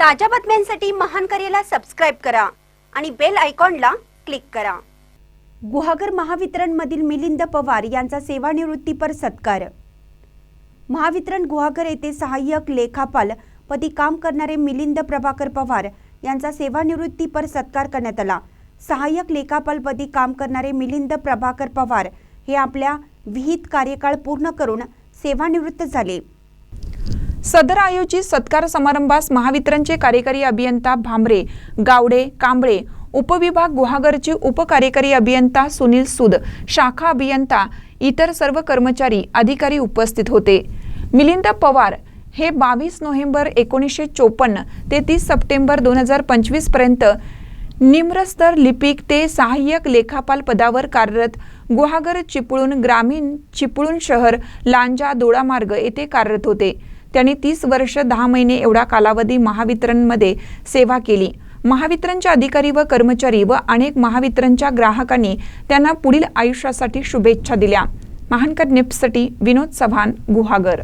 ताज्या बातम्यांसाठी महान करेला सबस्क्राईब करा आणि बेल आयकॉनला क्लिक करा. गुहागर महावितरणमधील मिलिंद पवार यांचा सेवानिवृत्तीपर सत्कार. महावितरण गुहागर येथे सहाय्यक लेखापाल पदी काम करणारे मिलिंद प्रभाकर पवार यांचा सेवानिवृत्तीपर सत्कार करण्यात आला. सहाय्यक लेखापाल पदी काम करणारे मिलिंद प्रभाकर पवार हे आपल्या विहित कार्यकाळ पूर्ण करून सेवानिवृत्त झाले. सदर आयोजित सत्कार समारंभास महावितरणचे कार्यकारी अभियंता भांबरे गावडे कांबळे उपविभाग गुहागरचे उपकार्यकारी अभियंता सुनील सूद शाखा अभियंता इतर सर्व कर्मचारी अधिकारी उपस्थित होते. मिलिंद पवार हे बावीस नोव्हेंबर एकोणीसशे चोपन्न ते तीस सप्टेंबर दोन हजार पंचवीसपर्यंत निम्रस्तर लिपिक ते सहाय्यक लेखापाल पदावर कार्यरत गुहागर चिपळूण ग्रामीण चिपळूण शहर लांजा दोडामार्ग येथे कार्यरत होते. त्यांनी तीस वर्ष दहा महिने एवढा कालावधी महावितरणमध्ये सेवा केली. महावितरणच्या अधिकारी व कर्मचारी व अनेक महावितरणच्या ग्राहकांनी त्यांना पुढील आयुष्यासाठी शुभेच्छा दिल्या. महानकर निप्ससाठी विनोद चव्हाण गुहागर.